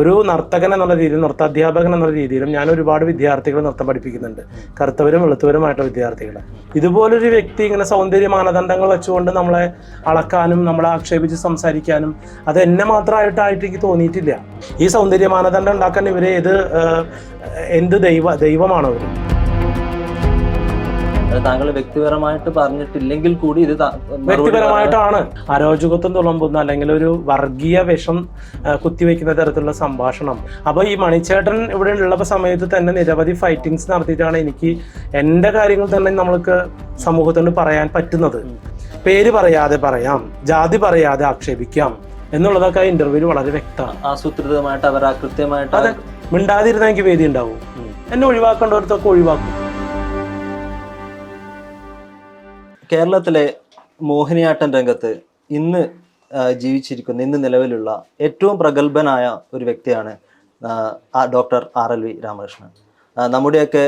ഒരു നർത്തകൻ എന്നുള്ള രീതിയിൽ നൃത്താധ്യാപകൻ എന്നുള്ള രീതിയിലും ഞാൻ ഒരുപാട് വിദ്യാർത്ഥികളെ നൃത്തം പഠിപ്പിക്കുന്നുണ്ട്. കറുത്തവരും വെളുത്തവരുമായിട്ടുള്ള വിദ്യാർത്ഥികളെ. ഇതുപോലൊരു വ്യക്തി ഇങ്ങനെ സൗന്ദര്യ മാനദണ്ഡങ്ങൾ വെച്ചുകൊണ്ട് നമ്മളെ അളക്കാനും നമ്മളെ ആക്ഷേപിച്ച് സംസാരിക്കാനും അത് എന്നെ മാത്രമായിട്ടായിട്ട് എനിക്ക് തോന്നിയിട്ടില്ല. ഈ സൗന്ദര്യ മാനദണ്ഡം ഉണ്ടാക്കാൻ ഇവരെ ഏത് എന്ത് ദൈവ ദൈവമാണ് അവർ താങ്കൾ വ്യക്തിപരമായിട്ട് പറഞ്ഞിട്ടില്ലെങ്കിൽ കൂടി ഇത് വ്യക്തിപരമായിട്ടാണ്. അരോചകത്വം തുളമ്പുന്ന അല്ലെങ്കിൽ ഒരു വർഗീയ വിഷം കുത്തിവെക്കുന്ന തരത്തിലുള്ള സംഭാഷണം. അപ്പോൾ ഈ മണിച്ചേട്ടൻ ഇവിടെ ഉള്ള സമയത്ത് തന്നെ നിരവധി ഫൈറ്റിങ്സ് നടത്തിയിട്ടാണ് എനിക്ക് എന്റെ കാര്യങ്ങൾ തന്നെ നമ്മൾക്ക് സമൂഹത്തോട് പറയാൻ പറ്റുന്നത്. പേര് പറയാതെ പറയാം ജാതി പറയാതെ ആക്ഷേപിക്കാം എന്നുള്ളതൊക്കെ ആ ഇന്റർവ്യൂ വളരെ വ്യക്തമാണ്. ആസൂത്രിതമായിട്ട് അവർ ആ കൃത്യമായിട്ട് അതെ. മിണ്ടാതിരുന്ന എനിക്ക് വേദി ഉണ്ടാവും. എന്നെ ഒഴിവാക്കേണ്ടവർത്തൊക്കെ ഒഴിവാക്കും. കേരളത്തിലെ മോഹിനിയാട്ടം രംഗത്ത് ഇന്ന് ജീവിച്ചിരിക്കുന്ന ഇന്ന് നിലവിലുള്ള ഏറ്റവും പ്രഗത്ഭനായ ഒരു വ്യക്തിയാണ് doctor R L V Ramakrishnan. നമ്മുടെയൊക്കെ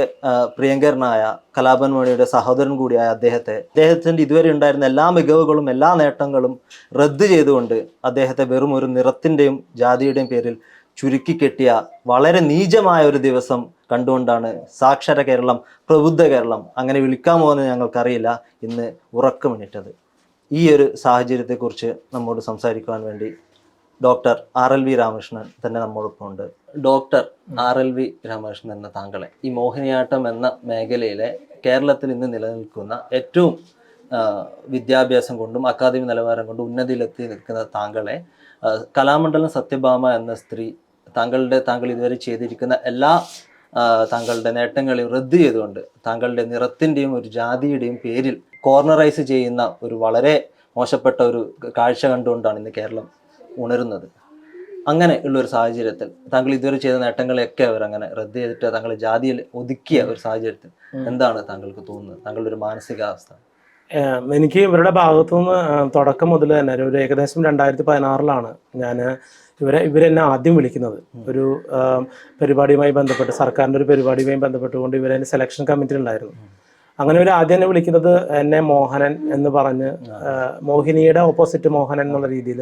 പ്രിയങ്കരനായ കലാപൻ മണിയുടെ സഹോദരൻ കൂടിയായ അദ്ദേഹത്തെ അദ്ദേഹത്തിന്റെ ഇതുവരെ ഉണ്ടായിരുന്ന എല്ലാ മികവുകളും എല്ലാ നേട്ടങ്ങളും റദ്ദ് ചെയ്തുകൊണ്ട് അദ്ദേഹത്തെ വെറും ഒരു നിറത്തിന്റെയും ജാതിയുടെയും പേരിൽ ചുരുക്കി കെട്ടിയ വളരെ നീചമായ ഒരു ദിവസം കണ്ടുകൊണ്ടാണ് സാക്ഷര കേരളം പ്രബുദ്ധ കേരളം അങ്ങനെ വിളിക്കാമോ എന്ന് ഞങ്ങൾക്കറിയില്ല. ഇന്ന് ഉറക്കമിണിട്ടത്. ഈ ഒരു സാഹചര്യത്തെക്കുറിച്ച് നമ്മോട് സംസാരിക്കുവാൻ വേണ്ടി doctor R L V Ramakrishnan തന്നെ നമ്മോടൊപ്പം ഉണ്ട്. Doctor R L V Ramakrishnan എന്ന താങ്കളെ ഈ മോഹിനിയാട്ടം എന്ന മേഖലയിലെ കേരളത്തിൽ ഇന്ന് നിലനിൽക്കുന്ന ഏറ്റവും വിദ്യാഭ്യാസം കൊണ്ടും അക്കാദമി നിലവാരം കൊണ്ടും ഉന്നതിയിലെത്തി നിൽക്കുന്ന താങ്കളെ കലാമണ്ഡലം സത്യഭാമ എന്ന സ്ത്രീ താങ്കളുടെ താങ്കൾ ഇതുവരെ ചെയ്തിരിക്കുന്ന എല്ലാ താങ്കളുടെ നേട്ടങ്ങളെയും റദ്ദ് ചെയ്തുകൊണ്ട് താങ്കളുടെ നിറത്തിന്റെയും ഒരു ജാതിയുടെയും പേരിൽ കോർണറൈസ് ചെയ്യുന്ന ഒരു വളരെ മോശപ്പെട്ട ഒരു കാഴ്ച കണ്ടുകൊണ്ടാണ് ഇന്ന് കേരളം ഉണരുന്നത്. അങ്ങനെ ഉള്ള ഒരു സാഹചര്യത്തിൽ താങ്കൾ ഇതുവരെ ചെയ്ത നേട്ടങ്ങളെയൊക്കെ അവർ അങ്ങനെ റദ്ദ് ചെയ്തിട്ട് താങ്കൾ ജാതിയിൽ ഒതുക്കിയ ഒരു സാഹചര്യത്തിൽ എന്താണ് താങ്കൾക്ക് തോന്നുന്നത്? താങ്കളുടെ ഒരു മാനസികാവസ്ഥ? എനിക്ക് ഇവരുടെ ഭാഗത്തു നിന്ന് തുടക്കം മുതൽ തന്നെ ഒരു ഏകദേശം രണ്ടായിരത്തി പതിനാറിലാണ് ഞാൻ ഇവരെ ഇവരെന്നെ ആദ്യം വിളിക്കുന്നത്. ഒരു പരിപാടിയുമായി ബന്ധപ്പെട്ട് സർക്കാരിന്റെ ഒരു പരിപാടിയുമായി ബന്ധപ്പെട്ടുകൊണ്ട് ഇവരെ സെലക്ഷൻ കമ്മിറ്റി ഉണ്ടായിരുന്നു. അങ്ങനെ ഇവർ ആദ്യം എന്നെ വിളിക്കുന്നത് എന്നെ മോഹനൻ എന്ന് പറഞ്ഞ് മോഹിനിയുടെ ഓപ്പോസിറ്റ് മോഹനൻ എന്നുള്ള രീതിയിൽ.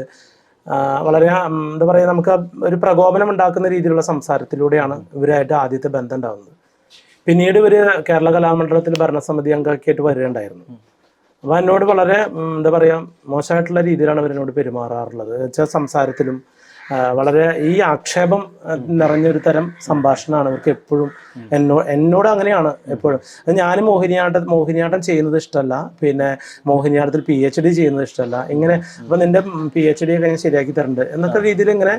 വളരെ എന്താ പറയുക നമുക്ക് ഒരു പ്രകോപനം ഉണ്ടാക്കുന്ന രീതിയിലുള്ള സംസാരത്തിലൂടെയാണ് ഇവരായിട്ട് ആദ്യത്തെ ബന്ധം ഉണ്ടാകുന്നത് പിന്നീട് ഇവർ കേരള കലാമണ്ഡലത്തിൽ ഭരണസമിതി അംഗമാക്കിയിട്ട് വരികയുണ്ടായിരുന്നു. അപ്പോൾ എന്നോട് വളരെ എന്താ പറയുക മോശമായിട്ടുള്ള രീതിയിലാണ് അവരെന്നോട് പെരുമാറാറുള്ളത്. വെച്ചാൽ സംസാരത്തിലും വളരെ ഈ ആക്ഷേപം നിറഞ്ഞൊരു തരം സംഭാഷണമാണ് അവർക്ക് എപ്പോഴും എന്നോ എന്നോട് അങ്ങനെയാണ് എപ്പോഴും. അത് ഞാൻ മോഹിനിയാട്ടം മോഹിനിയാട്ടം ചെയ്യുന്നത് ഇഷ്ടമല്ല. പിന്നെ മോഹിനിയാട്ടത്തിൽ പി എച്ച് ഡി ചെയ്യുന്നത് ഇഷ്ടമല്ല. ഇങ്ങനെ അപ്പം നിന്റെ പി എച്ച് ഡി ഒക്കെ ഞാൻ ശരിയാക്കി തരണ്ട്. എന്നൊക്കെ രീതിയിൽ ഇങ്ങനെ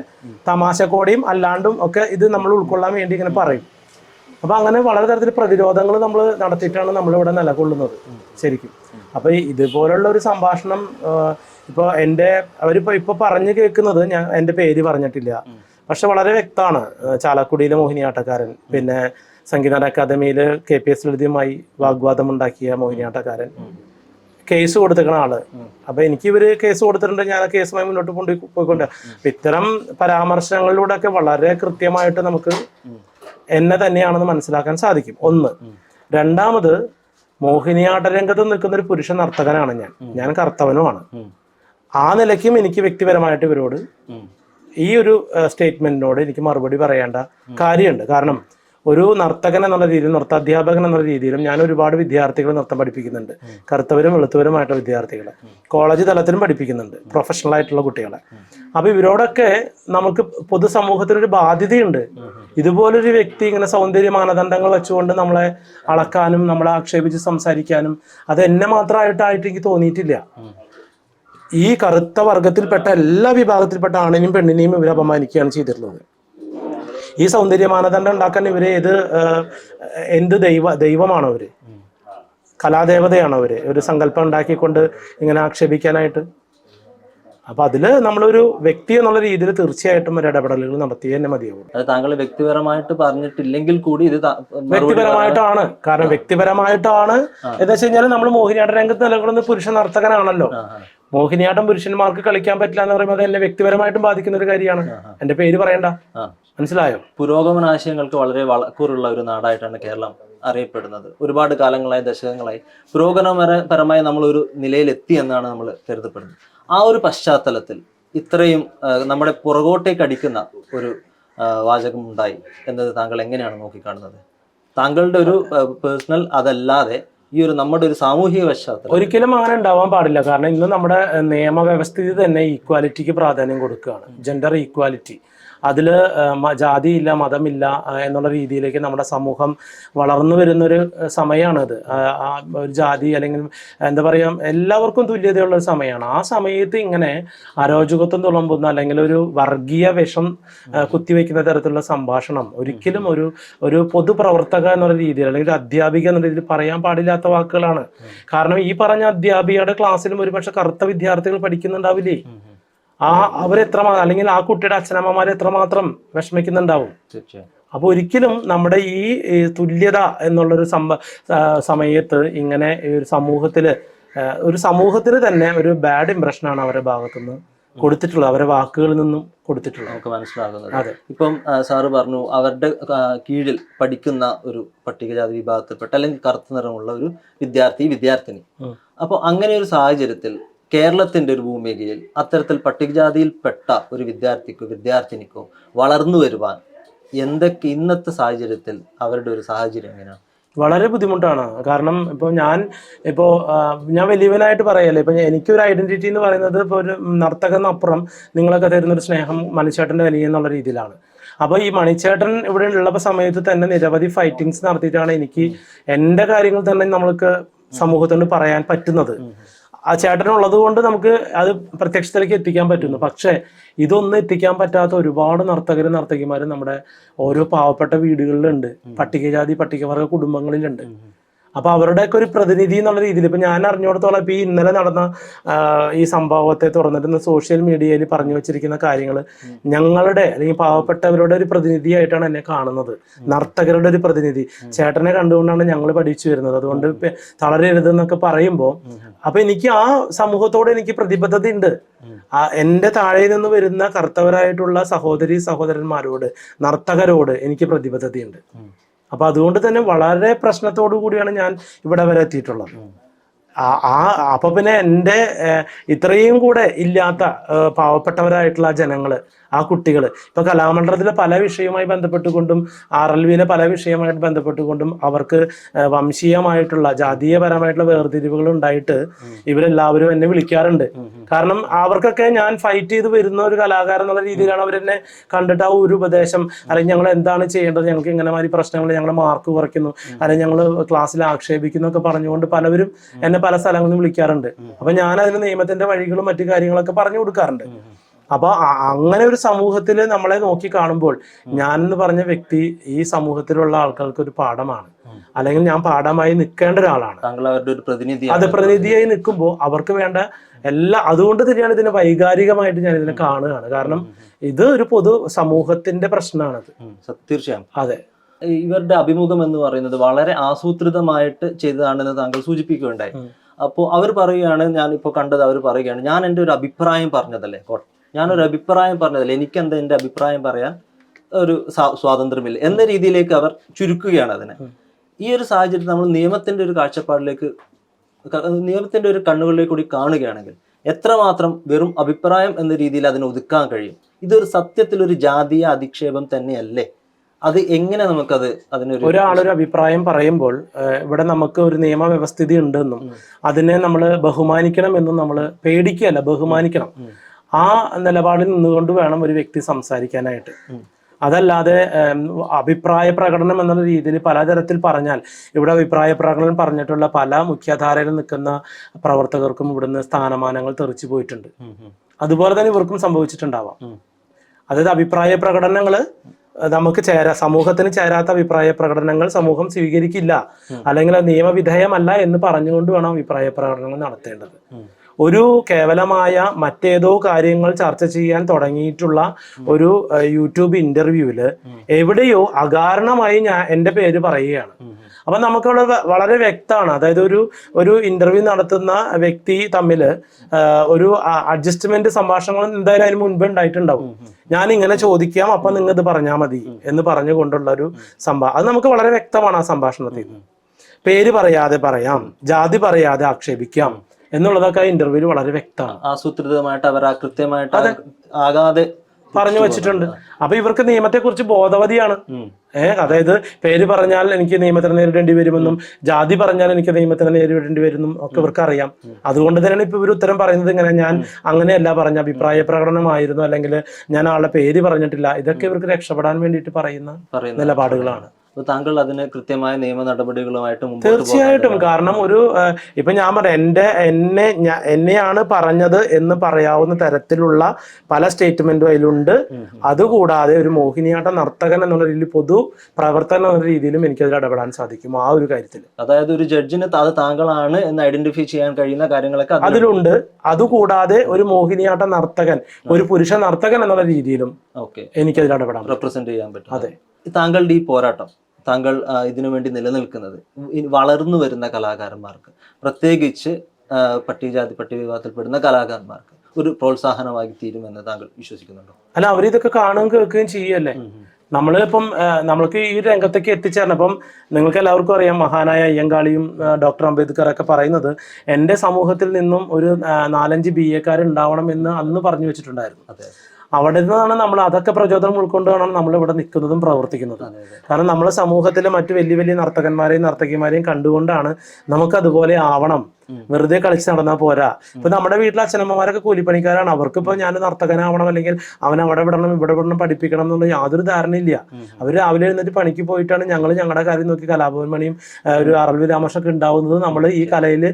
തമാശക്കോടെയും അല്ലാണ്ടും ഒക്കെ ഇത് നമ്മൾ ഉൾക്കൊള്ളാൻ വേണ്ടി ഇങ്ങനെ പറയും. അപ്പൊ അങ്ങനെ വളരെ തരത്തിൽ പ്രതിരോധങ്ങൾ നമ്മൾ നടത്തിയിട്ടാണ് നമ്മളിവിടെ നിലകൊള്ളുന്നത് ശരിക്കും. അപ്പൊ ഇതുപോലുള്ള ഒരു സംഭാഷണം ഇപ്പോൾ എന്റെ അവരിപ്പോ ഇപ്പൊ പറഞ്ഞു കേൾക്കുന്നത് ഞാൻ എന്റെ പേര് പറഞ്ഞിട്ടില്ല. പക്ഷെ വളരെ വ്യക്തമാണ്. ചാലക്കുടിയിലെ മോഹിനിയാട്ടക്കാരൻ പിന്നെ സംഗീത അക്കാദമിയിൽ കെ പി എസ് ലളിതയുമായി വാഗ്വാദം ഉണ്ടാക്കിയ മോഹിനിയാട്ടക്കാരൻ കേസ് കൊടുത്തിരിക്കുന്ന ആൾ. അപ്പൊ എനിക്ക് ഇവർ കേസ് കൊടുത്തിട്ടുണ്ട് ഞാൻ ആ കേസുമായി മുന്നോട്ട് കൊണ്ട് പോയിക്കൊണ്ട് അപ്പൊ ഇത്തരം പരാമർശങ്ങളിലൂടെ ഒക്കെ വളരെ കൃത്യമായിട്ട് നമുക്ക് എന്നെ തന്നെയാണെന്ന് മനസ്സിലാക്കാൻ സാധിക്കും. ഒന്ന് രണ്ടാമത് മോഹിനിയാട്ട രംഗത്ത് നിൽക്കുന്ന ഒരു പുരുഷ നർത്തകനാണ് ഞാൻ. ഞാൻ കർത്തവനുമാണ്. ആ നിലയ്ക്കും എനിക്ക് വ്യക്തിപരമായിട്ട് ഇവരോട് ഈ ഒരു സ്റ്റേറ്റ്മെന്റിനോട് എനിക്ക് മറുപടി പറയേണ്ട കാര്യമുണ്ട്. കാരണം ഒരു നർത്തകൻ എന്നുള്ള രീതിയിൽ നൃത്താധ്യാപകൻ എന്നുള്ള രീതിയിലും ഞാൻ ഒരുപാട് വിദ്യാർത്ഥികളെ നൃത്തം പഠിപ്പിക്കുന്നുണ്ട്. കറുത്തവരും വെളുത്തവരുമായിട്ടുള്ള വിദ്യാർത്ഥികളെ. കോളേജ് തലത്തിലും പഠിപ്പിക്കുന്നുണ്ട്. പ്രൊഫഷണൽ ആയിട്ടുള്ള കുട്ടികളെ. അപ്പൊ ഇവരോടൊക്കെ നമുക്ക് പൊതുസമൂഹത്തിനൊരു ബാധ്യതയുണ്ട്. ഇതുപോലൊരു വ്യക്തി ഇങ്ങനെ സൗന്ദര്യ മാനദണ്ഡങ്ങൾ വെച്ചുകൊണ്ട് നമ്മളെ അളക്കാനും നമ്മളെ ആക്ഷേപിച്ച് സംസാരിക്കാനും അത് എന്നെ മാത്രമായിട്ടായിട്ട് എനിക്ക് തോന്നിയിട്ടില്ല. ഈ കറുത്ത വർഗത്തിൽപ്പെട്ട എല്ലാ വിഭാഗത്തിൽപ്പെട്ട ആണിനെയും പെണ്ണിനെയും ഇവർ അപമാനിക്കുകയാണ് ചെയ്തിട്ടുള്ളത് ഈ സൗന്ദര്യ മാനദണ്ഡം ഉണ്ടാക്കാൻ ഇവർ ഏത് എന്ത് ദൈവ ദൈവമാണോ അവർ കലാദേവതയാണോ അവർ ഒരു സങ്കല്പം ഉണ്ടാക്കിക്കൊണ്ട് ഇങ്ങനെ ആക്ഷേപിക്കാനായിട്ട്? അപ്പൊ അതിൽ നമ്മളൊരു വ്യക്തി എന്നുള്ള രീതിയിൽ തീർച്ചയായിട്ടും ഒരു ഇടപെടലുകൾ നടത്തിയേ തന്നെ മതിയാവും. അത് താങ്കൾ വ്യക്തിപരമായിട്ട് പറഞ്ഞിട്ടില്ലെങ്കിൽ കൂടി ഇത് വ്യക്തിപരമായിട്ടാണ്. കാരണം വ്യക്തിപരമായിട്ടാണ്. എന്താ വെച്ച് കഴിഞ്ഞാൽ നമ്മൾ മോഹിനിയാട്ട രംഗത്ത് നിലകൊള്ളുന്ന പുരുഷ നർത്തകനാണല്ലോ. മോഹിനിയാട്ടം പുരുഷന്മാർക്ക് കളിക്കാൻ പറ്റില്ല എന്ന് പറയുമ്പോൾ അത് എന്നെ വ്യക്തിപരമായിട്ടും ബാധിക്കുന്ന ഒരു കാര്യമാണ്. എന്റെ പേര് പറയണ്ട. മനസ്സിലായോ? പുരോഗമന ആശയങ്ങൾക്ക് വളരെ വളക്കൂറുള്ള ഒരു നാടായിട്ടാണ് കേരളം അറിയപ്പെടുന്നത്. ഒരുപാട് കാലങ്ങളായി ദശകങ്ങളായി പുരോഗമനപരമായി നമ്മൾ ഒരു നിലയിലെത്തി എന്നാണ് നമ്മൾ കരുതപ്പെടുന്നത്. ആ ഒരു പശ്ചാത്തലത്തിൽ ഇത്രയും നമ്മുടെ പുറകോട്ടേക്ക് അടിക്കുന്ന ഒരു വാചകം ഉണ്ടായി എന്നത് താങ്കൾ എങ്ങനെയാണ് നോക്കിക്കാണുന്നത്? താങ്കളുടെ ഒരു പേഴ്സണൽ അതല്ലാതെ ഈ ഒരു നമ്മുടെ ഒരു സാമൂഹിക പശ്ചാത്തലം. ഒരിക്കലും അങ്ങനെ ഉണ്ടാവാൻ പാടില്ല. കാരണം ഇന്ന് നമ്മുടെ നിയമവ്യവസ്ഥിതി തന്നെ ഈക്വാലിറ്റിക്ക് പ്രാധാന്യം കൊടുക്കുകയാണ്. ജെൻഡർ ഈക്വാലിറ്റി അതിൽ ജാതിയില്ല മതമില്ല എന്നുള്ള രീതിയിലേക്ക് നമ്മുടെ സമൂഹം വളർന്നു വരുന്നൊരു സമയമാണിത് ഒരു ജാതി അല്ലെങ്കിൽ എന്താ പറയുക എല്ലാവർക്കും തുല്യതയുള്ള ഒരു സമയമാണ് ആ സമയത്ത് ഇങ്ങനെ അരോചകത്വം തുളമ്പുന്ന അല്ലെങ്കിൽ ഒരു വർഗീയ വിഷം കുത്തിവെക്കുന്ന തരത്തിലുള്ള സംഭാഷണം ഒരിക്കലും ഒരു ഒരു പൊതുപ്രവർത്തക എന്നുള്ള രീതിയിൽ അല്ലെങ്കിൽ ഒരു അധ്യാപിക എന്നുള്ള രീതിയിൽ പറയാൻ പാടില്ലാത്ത വാക്കുകളാണ്. കാരണം ഈ പറഞ്ഞ അധ്യാപികയുടെ ക്ലാസ്സിലും ഒരുപക്ഷെ കറുത്ത വിദ്യാർത്ഥികൾ പഠിക്കുന്നുണ്ടാവില്ലേ? ആ അവരെത്രമാത്രം അല്ലെങ്കിൽ ആ കുട്ടിയുടെ അച്ഛനമ്മമാർ എത്രമാത്രം വിഷമിക്കുന്നുണ്ടാവും? അപ്പൊ അപ്പോൾ ഒരിക്കലും നമ്മുടെ ഈ തുല്യത എന്നുള്ളൊരു സംഭ സമയത്ത് ഇങ്ങനെ ഒരു സമൂഹത്തിൽ ഒരു സമൂഹത്തിന് തന്നെ ഒരു ബാഡ് ഇംപ്രഷൻ ആണ് അവരുടെ ഭാഗത്തുനിന്ന് കൊടുത്തിട്ടുള്ളത്. അവരുടെ വാക്കുകളിൽ നിന്നും കൊടുത്തിട്ടുള്ളത്. നമുക്ക് മനസ്സിലാകുന്നത്. അതെ. ഇപ്പം സാറ് പറഞ്ഞു അവരുടെ കീഴിൽ പഠിക്കുന്ന ഒരു പട്ടികജാതി വിഭാഗത്തിൽപ്പെട്ട അല്ലെങ്കിൽ കറുത്ത നിറമുള്ള ഒരു വിദ്യാർത്ഥി വിദ്യാർത്ഥിനി. അപ്പൊ അപ്പോൾ അങ്ങനെ ഒരു സാഹചര്യത്തിൽ കേരളത്തിന്റെ ഒരു ഭൂമികയിൽ അത്തരത്തിൽ പട്ടികജാതിയിൽപ്പെട്ട ഒരു വിദ്യാർത്ഥിക്കോ വിദ്യാർത്ഥിനിക്കോ വളർന്നു വരുവാൻ എന്തൊക്കെ ഇന്നത്തെ സാഹചര്യത്തിൽ അവരുടെ ഒരു സാഹചര്യം എങ്ങനെയാണ്? വളരെ ബുദ്ധിമുട്ടാണ്. കാരണം ഇപ്പോൾ ഞാൻ ഇപ്പോൾ ഞാൻ വലിയവനായിട്ട് പറയല്ലേ ഇപ്പം എനിക്കൊരു ഐഡന്റിറ്റി എന്ന് പറയുന്നത് ഇപ്പോൾ ഒരു നർത്തകനപ്പുറം നിങ്ങളൊക്കെ തരുന്നൊരു സ്നേഹം മണിച്ചേട്ടന്റെ വലിയ എന്നുള്ള രീതിയിലാണ്. അപ്പോൾ ഈ മണിച്ചേട്ടൻ ഇവിടെ ഉള്ള സമയത്ത് തന്നെ നിരവധി ഫൈറ്റിങ്സ് നടത്തിയിട്ടാണ് എനിക്ക് എന്റെ കാര്യങ്ങൾ തന്നെ നമ്മൾക്ക് സമൂഹത്തോട് പറയാൻ പറ്റുന്നത്. ആ ചേട്ടനുള്ളത് കൊണ്ട് നമുക്ക് അത് പ്രത്യക്ഷത്തിലേക്ക് എത്തിക്കാൻ പറ്റുന്നു. പക്ഷേ ഇതൊന്നും എത്തിക്കാൻ പറ്റാത്ത ഒരുപാട് നർത്തകരും നർത്തകിമാരും നമ്മുടെ ഓരോ പാവപ്പെട്ട വീടുകളിലുണ്ട്. പട്ടികജാതി പട്ടികവർഗ കുടുംബങ്ങളിലുണ്ട്. അപ്പൊ അവരുടെയൊക്കെ ഒരു പ്രതിനിധി എന്നുള്ള രീതിയിൽ ഇപ്പൊ ഞാൻ അറിഞ്ഞിടത്തോളം ഇപ്പൊ ഈ ഇന്നലെ നടന്ന ഈ സംഭവത്തെ തുറന്നിട്ട് സോഷ്യൽ മീഡിയയിൽ പറഞ്ഞു വെച്ചിരിക്കുന്ന കാര്യങ്ങൾ ഞങ്ങളുടെ അല്ലെങ്കിൽ പാവപ്പെട്ടവരുടെ ഒരു പ്രതിനിധിയായിട്ടാണ് എന്നെ കാണുന്നത്. നർത്തകരുടെ ഒരു പ്രതിനിധി. ചേട്ടനെ കണ്ടുകൊണ്ടാണ് ഞങ്ങൾ പഠിച്ചു വരുന്നത്. അതുകൊണ്ട് തളരരുത് തളരരുതെന്നൊക്കെ പറയുമ്പോൾ അപ്പൊ എനിക്ക് ആ സമൂഹത്തോട് എനിക്ക് പ്രതിബദ്ധത ഉണ്ട് എന്റെ എന്റെ താഴെ നിന്ന് വരുന്ന കർത്തവരായിട്ടുള്ള സഹോദരി സഹോദരന്മാരോട് നർത്തകരോട് എനിക്ക് പ്രതിബദ്ധതയുണ്ട് അപ്പൊ അതുകൊണ്ട് തന്നെ വളരെ പ്രശ്നത്തോടു കൂടിയാണ് ഞാൻ ഇവിടെ വരെ എത്തിയിട്ടുള്ളത്. ആ- ആ അപ്പൊ പിന്നെ എന്റെ ഇത്രയും കൂടെ ഇല്ലാത്ത പാവപ്പെട്ടവരായിട്ടുള്ള ജനങ്ങൾ ആ കുട്ടികൾ ഇപ്പൊ കലാമണ്ഡലത്തിലെ പല വിഷയവുമായി ബന്ധപ്പെട്ടുകൊണ്ടും ആർ എൽ വിയിലെ പല വിഷയവുമായിട്ട് ബന്ധപ്പെട്ടുകൊണ്ടും അവർക്ക് വംശീയമായിട്ടുള്ള ജാതീയപരമായിട്ടുള്ള വേർതിരിവുകൾ ഉണ്ടായിട്ട് ഇവരെല്ലാവരും എന്നെ വിളിക്കാറുണ്ട്. കാരണം അവർക്കൊക്കെ ഞാൻ ഫൈറ്റ് ചെയ്ത് വരുന്ന ഒരു കലാകാരൻ എന്നുള്ള രീതിയിലാണ് അവരെന്നെ കണ്ടിട്ട് ആ ഒരു ഉപദേശം അല്ലെങ്കിൽ ഞങ്ങൾ എന്താണ് ചെയ്യേണ്ടത് ഞങ്ങൾക്ക് ഇങ്ങനെ മാതിരി പ്രശ്നങ്ങൾ ഞങ്ങൾ മാർക്ക് കുറയ്ക്കുന്നു അല്ലെങ്കിൽ ഞങ്ങൾ ക്ലാസ്സിൽ ആക്ഷേപിക്കുന്നു ഒക്കെ പറഞ്ഞുകൊണ്ട് പലവരും എന്നെ പല സ്ഥലങ്ങളിൽ വിളിക്കാറുണ്ട്. അപ്പൊ ഞാൻ അതിന് നിയമത്തിന്റെ വഴികളും മറ്റു കാര്യങ്ങളൊക്കെ പറഞ്ഞു കൊടുക്കാറുണ്ട്. അപ്പൊ അങ്ങനെ ഒരു സമൂഹത്തിൽ നമ്മളെ നോക്കി കാണുമ്പോൾ ഞാൻ എന്ന് പറഞ്ഞ വ്യക്തി ഈ സമൂഹത്തിലുള്ള ആൾക്കാർക്ക് ഒരു പാഠമാണ് അല്ലെങ്കിൽ ഞാൻ പാഠമായി നിൽക്കേണ്ട ഒരാളാണ്. അത് പ്രതിനിധിയായി നിൽക്കുമ്പോൾ അവർക്ക് വേണ്ട എല്ലാ അതുകൊണ്ട് തന്നെയാണ് ഇതിനെ വൈകാരികമായിട്ട് ഞാൻ ഇതിനെ കാണുകയാണ്. കാരണം ഇത് ഒരു പൊതു സമൂഹത്തിന്റെ പ്രശ്നമാണത്. തീർച്ചയായും അതെ. ഇവരുടെ അഭിമുഖം എന്ന് പറയുന്നത് വളരെ ആസൂത്രിതമായിട്ട് ചെയ്തതാണെന്ന് താങ്കൾ സൂചിപ്പിക്കുകയുണ്ടായി. അപ്പോൾ അവർ പറയുകയാണ് ഞാൻ ഇപ്പോൾ കണ്ടത് അവർ പറയുകയാണ്. ഞാൻ എന്റെ ഒരു അഭിപ്രായം പറഞ്ഞതല്ലേ? ഞാനൊരു അഭിപ്രായം പറഞ്ഞതല്ലേ എനിക്ക് എന്താ എന്റെ അഭിപ്രായം പറയാൻ ഒരു സ്വാ- സ്വാതന്ത്ര്യമില്ല എന്ന രീതിയിലേക്ക് അവർ ചുരുക്കുകയാണ് അതിനെ. ഈ ഒരു സാഹചര്യത്തിൽ നമ്മൾ നിയമത്തിന്റെ ഒരു കാഴ്ചപ്പാടിലേക്ക് നിയമത്തിന്റെ ഒരു കണ്ണുകളിലേക്ക് കൂടി കാണുകയാണെങ്കിൽ എത്രമാത്രം വെറും അഭിപ്രായം എന്ന രീതിയിൽ അതിനെ ഒതുക്കാൻ കഴിയും? ഇതൊരു സത്യത്തിൽ ഒരു ജാതീയ അധിക്ഷേപം തന്നെയല്ലേ? അത് എങ്ങനെ നമുക്കത് അതിനൊരു ഒരാളൊരു അഭിപ്രായം പറയുമ്പോൾ ഇവിടെ നമുക്ക് ഒരു നിയമവ്യവസ്ഥിതി ഉണ്ടെന്നും അതിനെ നമ്മൾ ബഹുമാനിക്കണം എന്നും നമ്മൾ പേടിക്കുകയല്ല ബഹുമാനിക്കണം. ആ നിലപാടിൽ നിന്നുകൊണ്ട് വേണം ഒരു വ്യക്തി സംസാരിക്കാനായിട്ട്. അതല്ലാതെ അഭിപ്രായ പ്രകടനം എന്നുള്ള രീതിയിൽ പലതരത്തിൽ പറഞ്ഞാൽ ഇവിടെ അഭിപ്രായ പ്രകടനം പറഞ്ഞിട്ടുള്ള പല മുഖ്യധാരയിൽ നിൽക്കുന്ന പ്രവർത്തകർക്കും ഇവിടുന്ന് സ്ഥാനമാനങ്ങൾ തെറിച്ചു പോയിട്ടുണ്ട്. അതുപോലെ തന്നെ ഇവർക്കും സംഭവിച്ചിട്ടുണ്ടാവാം. അതായത് അഭിപ്രായ പ്രകടനങ്ങൾ നമുക്ക് ചേരാ സമൂഹത്തിന് ചേരാത്ത അഭിപ്രായ പ്രകടനങ്ങൾ സമൂഹം സ്വീകരിക്കില്ല. അല്ലെങ്കിൽ നിയമവിധേയമല്ല എന്ന് പറഞ്ഞുകൊണ്ട് വേണം അഭിപ്രായ പ്രകടനങ്ങൾ നടത്തേണ്ടത്. ഒരു കേവലമായ മറ്റേതോ കാര്യങ്ങൾ ചർച്ച ചെയ്യാൻ തുടങ്ങിയിട്ടുള്ള ഒരു യൂട്യൂബ് ഇന്റർവ്യൂവിൽ എവിടെയോ അകാരണമായി ഞാൻ എന്റെ പേര് പറയുകയാണ്. അപ്പൊ നമുക്കവിടെ വളരെ വ്യക്തമാണ്. അതായത് ഒരു ഒരു ഇന്റർവ്യൂ നടത്തുന്ന വ്യക്തി തമ്മിൽ ഒരു അഡ്ജസ്റ്റ്മെന്റ് സംഭാഷണങ്ങൾ എന്തായാലും അതിന് മുൻപ് ഉണ്ടായിട്ടുണ്ടാവും. ഞാൻ ഇങ്ങനെ ചോദിക്കാം അപ്പൊ നിങ്ങൾ ഇത് പറഞ്ഞാൽ മതി എന്ന് പറഞ്ഞുകൊണ്ടുള്ള ഒരു സംഭാ അത് നമുക്ക് വളരെ വ്യക്തമാണ് ആ സംഭാഷണത്തിൽ. പേര് പറയാതെ പറയാം ജാതി പറയാതെ ആക്ഷേപിക്കാം. എന്നുള്ളതൊക്കെ ആ ഇന്റർവ്യൂവിൽ വളരെ വ്യക്തമാണ്. ആസൂത്രിതമായിട്ട് അവർ കൃത്യമായിട്ട് അതെ. ആകാതെ പറഞ്ഞു വെച്ചിട്ടുണ്ട്. അപ്പൊ ഇവർക്ക് നിയമത്തെ കുറിച്ച് ബോധവതിയാണ്. ഏഹ് അതായത് പേര് പറഞ്ഞാൽ എനിക്ക് നിയമത്തിന് നേരിടേണ്ടി വരുമെന്നും ജാതി പറഞ്ഞാൽ എനിക്ക് നിയമത്തിന് നേരിടേണ്ടി വരുമെന്നും ഒക്കെ ഇവർക്ക് അറിയാം. അതുകൊണ്ട് തന്നെയാണ് ഇപ്പൊ ഇവർ ഉത്തരം പറയുന്നത് ഇങ്ങനെ ഞാൻ അങ്ങനെയല്ല പറഞ്ഞ അഭിപ്രായ പ്രകടനമായിരുന്നു അല്ലെങ്കിൽ ഞാൻ ആളുടെ പേര് പറഞ്ഞിട്ടില്ല. ഇതൊക്കെ ഇവർക്ക് രക്ഷപ്പെടാൻ വേണ്ടിയിട്ട് പറയുന്ന നിലപാടുകളാണ്. അപ്പൊ താങ്കൾ അതിന് കൃത്യമായ നിയമ നടപടികളുമായിട്ട് തീർച്ചയായിട്ടും. കാരണം ഒരു ഇപ്പൊ ഞാൻ പറയാം എന്റെ എന്നെ എന്നെയാണ് പറഞ്ഞത് എന്ന് പറയാവുന്ന തരത്തിലുള്ള പല സ്റ്റേറ്റ്മെന്റും അതിലുണ്ട് അതുകൂടാതെ ഒരു മോഹിനിയാട്ട നർത്തകൻ എന്നുള്ള രീതിയിൽ പൊതു പ്രവർത്തനം എന്ന രീതിയിലും എനിക്ക് അതിൽ ഇടപെടാൻ സാധിക്കും. ആ ഒരു കാര്യത്തിൽ. അതായത് ഒരു ജഡ്ജിന് അത് താങ്കളാണ് എന്ന് ഐഡന്റിഫൈ ചെയ്യാൻ കഴിയുന്ന കാര്യങ്ങളൊക്കെ അതിലുണ്ട്. അതുകൂടാതെ ഒരു മോഹിനിയാട്ട നർത്തകൻ ഒരു പുരുഷ നർത്തകൻ എന്നുള്ള രീതിയിലും എനിക്ക് അതിൽ ഇടപെടാം. റെപ്രസെന്റ് ചെയ്യാൻ പറ്റും. അതെ. താങ്കളുടെ ഈ പോരാട്ടം താങ്കൾ ഇതിനു വേണ്ടി നിലനിൽക്കുന്നത്. വളർന്നു വരുന്ന കലാകാരന്മാർക്ക് പ്രത്യേകിച്ച് പട്ടികജാതി പട്ടികവിഭാഗത്തിൽപ്പെടുന്ന കലാകാരന്മാർക്ക് ഒരു പ്രോത്സാഹനമായി തീരുമെന്ന് താങ്കൾ വിശ്വസിക്കുന്നുണ്ടോ? അല്ല അവരിതൊക്കെ കാണുകയും കേൾക്കുകയും ചെയ്യല്ലേ നമ്മൾ ഇപ്പം നമ്മൾക്ക് ഈ രംഗത്തേക്ക് എത്തിച്ചേരണം. ഇപ്പം നിങ്ങൾക്ക് എല്ലാവർക്കും അറിയാം മഹാനായ അയ്യങ്കാളിയും ഡോക്ടർ അംബേദ്കർ ഒക്കെ പറയുന്നത് എന്റെ സമൂഹത്തിൽ നിന്നും ഒരു നാലഞ്ച് ബി എക്കാർ ഉണ്ടാവണം എന്ന് അന്ന് പറഞ്ഞു വെച്ചിട്ടുണ്ടായിരുന്നു. അതെ. അവിടെ നിന്നാണ് നമ്മൾ അതൊക്കെ പ്രചോദനം ഉൾക്കൊണ്ടാണ് നമ്മൾ ഇവിടെ നിൽക്കുന്നതും പ്രവർത്തിക്കുന്നതും. കാരണം നമ്മുടെ സമൂഹത്തിലെ മറ്റു വലിയ വലിയ നർത്തകന്മാരെയും നർത്തകിമാരെയും കണ്ടുകൊണ്ടാണ് നമുക്ക് അതുപോലെ ആവണം. വെറുതെ കളിച്ച് നടന്നാൽ പോരാ. ഇപ്പൊ നമ്മുടെ വീട്ടിലെ അച്ഛനമ്മമാരൊക്കെ കൂലിപ്പണിക്കാരാണ്. അവർക്കിപ്പോ ഞാൻ നർത്തകനാവണം അല്ലെങ്കിൽ അവൻ അവിടെ വിടണം ഇവിടെ വിടണം പഠിപ്പിക്കണം എന്നുള്ള യാതൊരു ധാരണയില്ല. അവർ രാവിലെ എഴുന്നേറ്റ് പണിക്ക് പോയിട്ടാണ് ഞങ്ങൾ ഞങ്ങളുടെ കാര്യം നോക്കി കലാഭവൻ മണിയും ഒരു അറൽവി രാമകൃഷ്ണൊക്കെ ഉണ്ടാവുന്നത്. നമ്മൾ ഈ കലയിൽ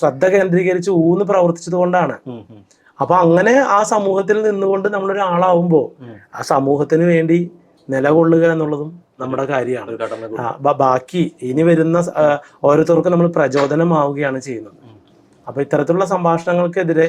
ശ്രദ്ധ കേന്ദ്രീകരിച്ച് ഊന്ന് പ്രവർത്തിച്ചത് കൊണ്ടാണ് അപ്പൊ അങ്ങനെ ആ സമൂഹത്തിൽ നിന്നുകൊണ്ട് നമ്മളൊരാളാവുമ്പോൾ. ആ സമൂഹത്തിന് വേണ്ടി നിലകൊള്ളുക എന്നുള്ളതും നമ്മുടെ കാര്യമാണ്. ബാക്കി ഇനി വരുന്ന ഓരോരുത്തർക്കും നമ്മൾ പ്രചോദനമാവുകയാണ് ചെയ്യുന്നത്. അപ്പൊ ഇത്തരത്തിലുള്ള സംഭാഷണങ്ങൾക്കെതിരെ.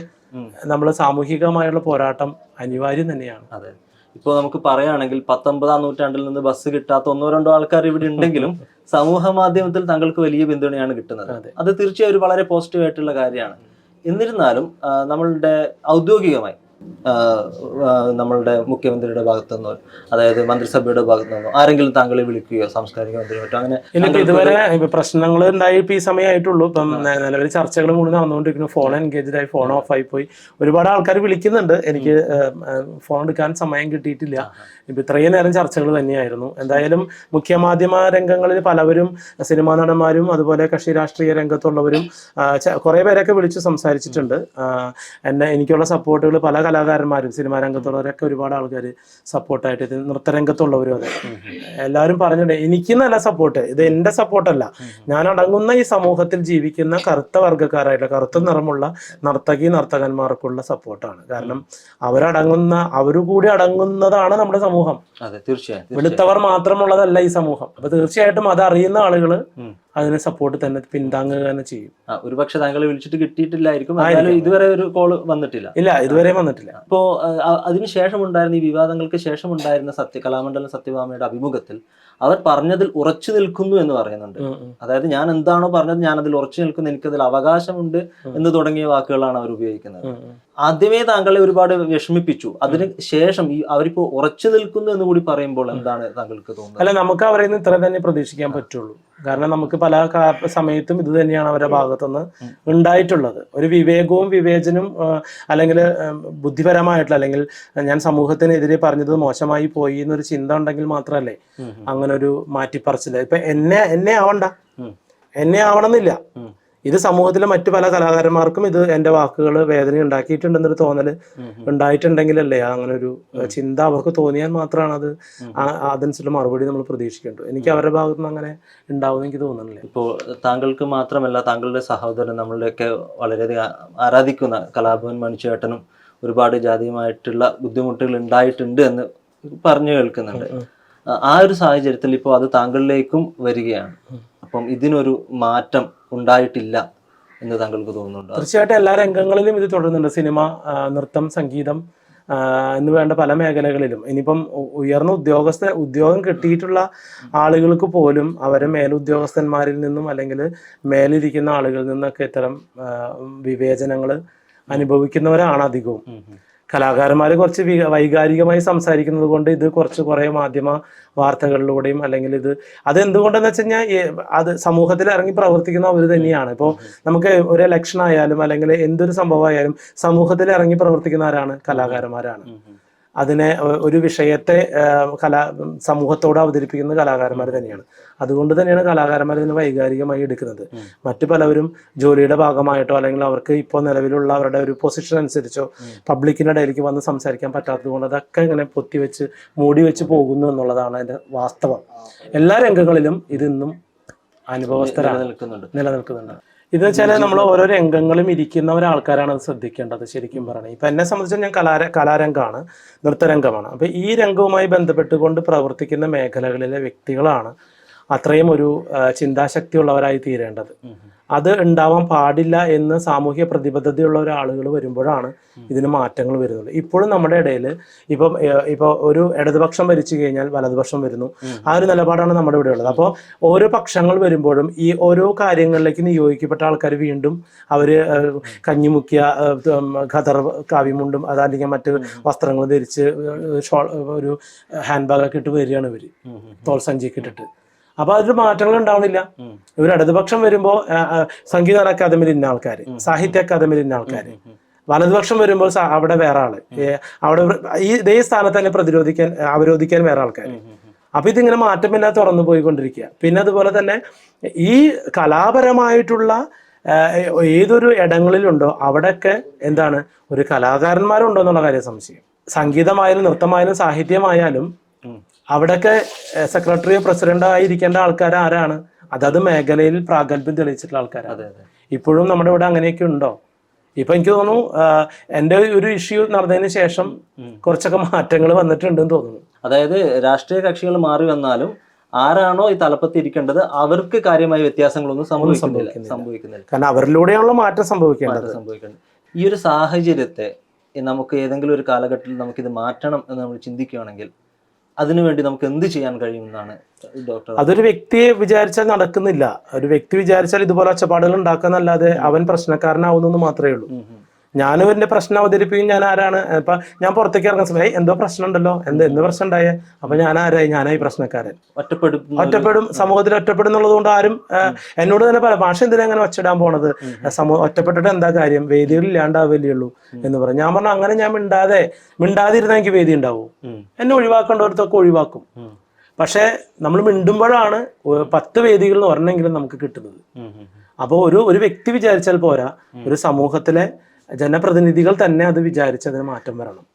നമ്മൾ സാമൂഹികമായുള്ള പോരാട്ടം അനിവാര്യം തന്നെയാണ്. അതെ. ഇപ്പോൾ നമുക്ക് പറയുകയാണെങ്കിൽ പത്തൊമ്പതാം നൂറ്റാണ്ടിൽ നിന്ന് ബസ് കിട്ടാത്ത ഒന്നോ രണ്ടോ ആൾക്കാർ ഇവിടെ ഉണ്ടെങ്കിലും സമൂഹ മാധ്യമത്തിൽ തങ്ങൾക്ക് വലിയ പിന്തുണയാണ് കിട്ടുന്നത്. അത്. തീർച്ചയായും ഒരു വളരെ പോസിറ്റീവ് ആയിട്ടുള്ള കാര്യമാണ്. എന്നിരുന്നാലും നമ്മളുടെ ഔദ്യോഗികമായി നമ്മളുടെ മുഖ്യമന്ത്രിയുടെ ഭാഗത്തു നിന്നോ അതായത് മന്ത്രിസഭയുടെ ഭാഗത്തു നിന്നോ ആരെങ്കിലും താങ്കളെ വിളിക്കുകയോ സാംസ്കാരിക മന്ത്രി മറ്റോ അങ്ങനെ എനിക്ക് ഇതുവരെ പ്രശ്നങ്ങൾ ഉണ്ടായി ഇപ്പൊ ഈ സമയമായിട്ടുള്ളൂ ഇപ്പം നിലവിൽ ചർച്ചകൾ കൂടി നടന്നുകൊണ്ടിരിക്കുന്നു. ഫോൺ എൻഗേജ്ഡ് ആയി ഫോൺ ഓഫ് ആയി പോയി. ഒരുപാട് ആൾക്കാർ വിളിക്കുന്നുണ്ട്. എനിക്ക് ഫോൺ എടുക്കാൻ സമയം കിട്ടിയിട്ടില്ല. ഇപ്പൊ ഇത്രയും നേരം ചർച്ചകൾ തന്നെയായിരുന്നു. എന്തായാലും മുഖ്യമാധ്യമ രംഗങ്ങളിൽ പലവരും സിനിമാ നടന്മാരും അതുപോലെ കക്ഷി രാഷ്ട്രീയ രംഗത്തുള്ളവരും കുറേ പേരൊക്കെ വിളിച്ച് സംസാരിച്ചിട്ടുണ്ട്. എന്നെ എനിക്കുള്ള സപ്പോർട്ടുകൾ പല കലാകാരന്മാരും സിനിമാ രംഗത്തുള്ളവരൊക്കെ ഒരുപാട് ആൾക്കാർ സപ്പോർട്ടായിട്ട് ഇത് നൃത്തരംഗത്തുള്ളവരും അതെ. എല്ലാവരും പറഞ്ഞിട്ടുണ്ട് എനിക്ക് നല്ല സപ്പോർട്ട്. ഇത് എന്റെ സപ്പോർട്ടല്ല. ഞാൻ അടങ്ങുന്ന ഈ സമൂഹത്തിൽ ജീവിക്കുന്ന കറുത്ത വർഗക്കാരായിട്ടുള്ള കറുത്ത നിറമുള്ള നർത്തകി നർത്തകന്മാർക്കുള്ള സപ്പോർട്ടാണ്. കാരണം അവരടങ്ങുന്ന അവരു കൂടി അടങ്ങുന്നതാണ് നമ്മുടെ സമൂഹം. വെളുത്തവർ മാത്രമുള്ളതല്ല ഈ സമൂഹം. അപ്പൊ തീർച്ചയായിട്ടും അത് അറിയുന്ന ആളുകൾ. അതിനെ സപ്പോർട്ട് തന്നെ പിന്താങ്ങുക തന്നെ ചെയ്യും. ഒരുപക്ഷെ താങ്കളെ വിളിച്ചിട്ട് കിട്ടിയിട്ടില്ലായിരിക്കും. ഇതുവരെ ഒരു കോൾ വന്നിട്ടില്ല. ഇല്ല ഇതുവരെ വന്നിട്ടില്ല. അപ്പോ അഹ് അതിനുശേഷം ഉണ്ടായിരുന്ന ഈ വിവാദങ്ങൾക്ക് ശേഷം ഉണ്ടായിരുന്ന സത്യ കലാമണ്ഡലം സത്യഭാമയുടെ അഭിമുഖത്തിൽ അവർ പറഞ്ഞതിൽ ഉറച്ചു നിൽക്കുന്നു എന്ന് പറയുന്നുണ്ട്. അതായത് ഞാൻ എന്താണോ പറഞ്ഞത് ഞാൻ അതിൽ ഉറച്ചു നിൽക്കുന്നു എനിക്കതിൽ അവകാശമുണ്ട് എന്ന് തുടങ്ങിയ വാക്കുകളാണ് അവർ ഉപയോഗിക്കുന്നത്. ആദ്യമേ താങ്കളെ ഒരുപാട് വിഷമിപ്പിച്ചു. അതിന് ശേഷം ഈ അവരിപ്പോ ഉറച്ചു നിൽക്കുന്നു എന്ന് കൂടി പറയുമ്പോൾ എന്താണ് താങ്കൾക്ക് തോന്നുന്നത്? അല്ല നമുക്ക് അവരെ നിന്ന് ഇത്ര തന്നെ പ്രതീക്ഷിക്കാൻ പറ്റുള്ളൂ. കാരണം നമുക്ക് പല സമയത്തും ഇത് തന്നെയാണ് അവരുടെ ഭാഗത്തുനിന്ന് ഉണ്ടായിട്ടുള്ളത്. ഒരു വിവേകവും വിവേചനവും അല്ലെങ്കിൽ ബുദ്ധിപരമായിട്ടുള്ള അല്ലെങ്കിൽ ഞാൻ സമൂഹത്തിനെതിരെ പറഞ്ഞത് മോശമായി പോയി എന്നൊരു ചിന്ത ഉണ്ടെങ്കിൽ മാത്രമല്ലേ. അങ്ങനെ ഒരു മാറ്റിപ്പറച്ചില്ല ഇപ്പൊ എന്നെ എന്നെ ആവണ്ട. എന്നെ ആവണമെന്നില്ല. ഇത് സമൂഹത്തിലെ മറ്റു പല കലാകാരന്മാർക്കും ഇത് എന്റെ വാക്കുകൾ വേദന ഉണ്ടാക്കിയിട്ടുണ്ടെന്നൊരു തോന്നൽ. ഉണ്ടായിട്ടുണ്ടെങ്കിലല്ലേ അങ്ങനെ ഒരു ചിന്ത അവർക്ക് തോന്നിയാൽ മാത്രമാണ് അത്. അതനുസരിച്ചുള്ള മറുപടി നമ്മൾ പ്രതീക്ഷിക്കേണ്ടത്. എനിക്ക് അവരുടെ ഭാഗത്ത് നിന്ന് അങ്ങനെ ഉണ്ടാവും എനിക്ക് തോന്നുന്നില്ല. ഇപ്പോൾ താങ്കൾക്ക് മാത്രമല്ല താങ്കളുടെ സഹോദരൻ നമ്മളുടെയൊക്കെ വളരെയധികം ആരാധിക്കുന്ന കലാഭവൻ മണിച്ചേട്ടനും ഒരുപാട് ജാതിയുമായിട്ടുള്ള ബുദ്ധിമുട്ടുകൾ ഉണ്ടായിട്ടുണ്ട് എന്ന് പറഞ്ഞു കേൾക്കുന്നുണ്ട്. ആ- ആ ഒരു സാഹചര്യത്തിൽ ഇപ്പോൾ അത് താങ്കളിലേക്കും വരികയാണ്. അപ്പം ഇതിനൊരു മാറ്റം ഉണ്ടായിട്ടില്ല എന്ന് താങ്കൾക്ക് തോന്നുന്നുണ്ട്? തീർച്ചയായിട്ടും എല്ലാ രംഗങ്ങളിലും ഇത് തുടരുന്നുണ്ട്. സിനിമ നൃത്തം സംഗീതം എന്ന് വേണ്ട പല മേഖലകളിലും. ഇനിയിപ്പം ഉയർന്ന ഉദ്യോഗസ്ഥ ഉദ്യോഗം കിട്ടിയിട്ടുള്ള ആളുകൾക്ക് പോലും അവരെ മേലുദ്യോഗസ്ഥന്മാരിൽ നിന്നും അല്ലെങ്കിൽ മേലിരിക്കുന്ന ആളുകളിൽ നിന്നൊക്കെ ഇത്തരം വിവേചനങ്ങൾ അനുഭവിക്കുന്നവരാണ് അധികവും. കലാകാരന്മാർ കുറച്ച് വൈകാരികമായി സംസാരിക്കുന്നത് കൊണ്ട് ഇത് കുറച്ച് കുറേ മാധ്യമ വാർത്തകളിലൂടെയും അല്ലെങ്കിൽ ഇത് അത് എന്തുകൊണ്ടെന്ന് വെച്ച് കഴിഞ്ഞാൽ അത് സമൂഹത്തിൽ ഇറങ്ങി പ്രവർത്തിക്കുന്ന അവർ തന്നെയാണ്. ഇപ്പോൾ നമുക്ക് ഒരു ഇലക്ഷൻ ആയാലും അല്ലെങ്കിൽ എന്തൊരു സംഭവമായാലും സമൂഹത്തിൽ ഇറങ്ങി പ്രവർത്തിക്കുന്ന ആരാണ്? കലാകാരന്മാരാണ്. അതിനെ ഒരു വിഷയത്തെ കലാ സമൂഹത്തോട് അവതരിപ്പിക്കുന്ന കലാകാരന്മാർ തന്നെയാണ്. അതുകൊണ്ട് തന്നെയാണ് കലാകാരന്മാർ ഇതിനെ വൈകാരികമായി എടുക്കുന്നത്. മറ്റു പലവരും ജോലിയുടെ ഭാഗമായിട്ടോ അല്ലെങ്കിൽ അവർക്ക് ഇപ്പോൾ നിലവിലുള്ള അവരുടെ ഒരു പൊസിഷൻ അനുസരിച്ചോ പബ്ലിക്കിന്റെ ഇടയിലേക്ക് വന്ന് സംസാരിക്കാൻ പറ്റാത്തത് കൊണ്ട് അതൊക്കെ ഇങ്ങനെ പൊത്തിവെച്ച് മൂടി വെച്ച് പോകുന്നു എന്നുള്ളതാണ് അതിന്റെ വാസ്തവം. എല്ലാ രംഗങ്ങളിലും ഇതിന്നും അനുഭവസ്ഥരാണ് നിലനിൽക്കുന്നുണ്ട്. നിലനിൽക്കുന്നുണ്ട്. ഇത് വെച്ചാൽ നമ്മൾ ഓരോ രംഗങ്ങളും ഇരിക്കുന്ന ഒരാൾക്കാരാണ് അത് ശ്രദ്ധിക്കേണ്ടത് ശരിക്കും പറയണത് ഇപ്പം എന്നെ സംബന്ധിച്ച് ഞാൻ കലാര കലാരംഗമാണ് നൃത്തരംഗമാണ്. അപ്പം ഈ രംഗവുമായി ബന്ധപ്പെട്ടുകൊണ്ട് പ്രവർത്തിക്കുന്ന മേഖലകളിലെ വ്യക്തികളാണ് അത്രയും ഒരു ചിന്താശക്തി ഉള്ളവരായി തീരേണ്ടത്. അത് ഉണ്ടാവാൻ പാടില്ല എന്ന് സാമൂഹ്യ പ്രതിബദ്ധതയുള്ള ഒരാളുകൾ വരുമ്പോഴാണ് ഇതിന് മാറ്റങ്ങൾ വരുന്നത്. ഇപ്പോഴും നമ്മുടെ ഇടയിൽ ഇപ്പം ഇപ്പോൾ ഒരു ഇടതുപക്ഷം ഭരിച്ചു കഴിഞ്ഞാൽ വലതുപക്ഷം വരുന്നു. ആ ഒരു നിലപാടാണ് നമ്മുടെ ഇവിടെ ഉള്ളത്. അപ്പോൾ ഓരോ പക്ഷങ്ങൾ വരുമ്പോഴും ഈ ഓരോ കാര്യങ്ങളിലേക്ക് നിയോഗിക്കപ്പെട്ട ആൾക്കാർ വീണ്ടും അവർ കഞ്ഞിമുക്കിയ ഖദർ കാവ്യമുണ്ടും അതല്ലെങ്കിൽ മറ്റ് വസ്ത്രങ്ങൾ ധരിച്ച് ഒരു ഹാൻഡ് ബാഗൊക്കെ ഇട്ട് വരികയാണ് ഇവർ തോൾ സഞ്ചിയൊക്കെ അപ്പൊ അതിൽ മാറ്റങ്ങൾ ഉണ്ടാവണില്ല. ഇവർ ഇടതുപക്ഷം വരുമ്പോൾ സംഗീത അക്കാദമിയിൽ ഇന്ന ആൾക്കാർ സാഹിത്യ അക്കാദമിയിൽ ഇന്ന ആൾക്കാർ വലതുപക്ഷം വരുമ്പോൾ അവിടെ വേറെ ആൾ. അവിടെ ഈ ഇതേ സ്ഥാനത്ത് തന്നെ പ്രതിരോധിക്കാൻ അവരോധിക്കാൻ വേറെ ആൾക്കാർ അപ്പൊ ഇതിങ്ങനെ മാറ്റമില്ലാതെ തുറന്നു പോയിക്കൊണ്ടിരിക്കുക. പിന്നെ അതുപോലെ തന്നെ ഈ കലാപരമായിട്ടുള്ള ഏതൊരു ഇടങ്ങളിലുണ്ടോ അവിടെയൊക്കെ എന്താണ് ഒരു കലാകാരന്മാരുണ്ടോ എന്നുള്ള കാര്യം സംശയം. സംഗീതമായാലും നൃത്തമായാലും സാഹിത്യമായാലും അവിടെയൊക്കെ സെക്രട്ടറിയോ പ്രസിഡന്റോ ആയിരിക്കേണ്ട ആൾക്കാർ ആരാണ്? അതത് മേഖലയിൽ പ്രാഗൽഭ്യം തെളിയിച്ചിട്ടുള്ള ആൾക്കാരാണ്. ഇപ്പോഴും നമ്മുടെ ഇവിടെ അങ്ങനെയൊക്കെ ഉണ്ടോ? ഇപ്പൊ എനിക്ക് തോന്നുന്നു എന്റെ എന്റെ ഒരു ഇഷ്യൂ നടന്നതിന് ശേഷം കുറച്ചൊക്കെ മാറ്റങ്ങൾ വന്നിട്ടുണ്ടെന്ന് തോന്നുന്നു. അതായത് രാഷ്ട്രീയ കക്ഷികൾ മാറി വന്നാലും ആരാണോ ഈ തലപ്പത്ത് ഇരിക്കേണ്ടത് അവർക്ക് കാര്യമായ വ്യത്യാസങ്ങളൊന്നും സംഭവിക്കുന്നില്ല. സംഭവിക്കുന്നില്ല. കാരണം അവരിലൂടെയാണല്ലോ മാറ്റം സംഭവിക്കേണ്ടത്. സംഭവിക്കേണ്ടത്. ഈ ഒരു സാഹചര്യത്തെ നമുക്ക് ഏതെങ്കിലും ഒരു കാലഘട്ടത്തിൽ നമുക്കിത് മാറ്റണം എന്ന് നമ്മൾ ചിന്തിക്കുകയാണെങ്കിൽ അതിനുവേണ്ടി നമുക്ക് എന്ത് ചെയ്യാൻ കഴിയുമെന്നാണ് ഡോക്ടർ അതൊരു വ്യക്തിയെ വിചാരിച്ചാൽ നടക്കുന്നില്ല. ഒരു വ്യക്തി വിചാരിച്ചാൽ ഇതുപോലെ ഒച്ചപ്പാടുകൾ ഉണ്ടാക്കാന്നല്ലാതെ അവൻ പ്രശ്നക്കാരനാവുന്നു മാത്രമേ ഉള്ളൂ. ഞാനും എന്റെ പ്രശ്നം അവതരിപ്പിക്കും ഞാൻ ആരാണ്? അപ്പൊ ഞാൻ പുറത്തേക്ക് ഇറങ്ങുന്ന സമയം എന്തോ പ്രശ്നം ഉണ്ടല്ലോ എന്ത് എന്ത് പ്രശ്നം ഉണ്ടായേ അപ്പൊ ഞാൻ ആരായി? ഞാനായി പ്രശ്നക്കാരൻ. ഒറ്റപ്പെടും. ഒറ്റപ്പെടും സമൂഹത്തിൽ ഒറ്റപ്പെടുന്നുള്ളത് കൊണ്ട് ആരും എന്നോട് തന്നെ പറയാം ഭാഷ എന്തിനാ അങ്ങനെ ഒച്ചിടാൻ പോണത്? സമൂഹം ഒറ്റപ്പെട്ടിട്ട് എന്താ കാര്യം? വേദികൾ ഇല്ലാണ്ടാവില്ലേ ഉള്ളൂ. എന്ന് പറഞ്ഞു. ഞാൻ പറഞ്ഞു അങ്ങനെ ഞാൻ മിണ്ടാതെ മിണ്ടാതിരുന്ന എനിക്ക് വേദി ഉണ്ടാവും. എന്നെ ഒഴിവാക്കേണ്ടവർത്തൊക്കെ ഒഴിവാക്കും. പക്ഷേ നമ്മൾ മിണ്ടുമ്പോഴാണ് പത്ത് വേദികൾ എന്ന് പറഞ്ഞെങ്കിലും നമുക്ക് കിട്ടുന്നത്. അപ്പോൾ ഒരു ഒരു വ്യക്തി വിചാരിച്ചാൽ പോരാ ഒരു സമൂഹത്തിലെ ജനപ്രതിനിധികൾ തന്നെ അത് വിചാരിച്ച് അതിന് മാറ്റം വരണം.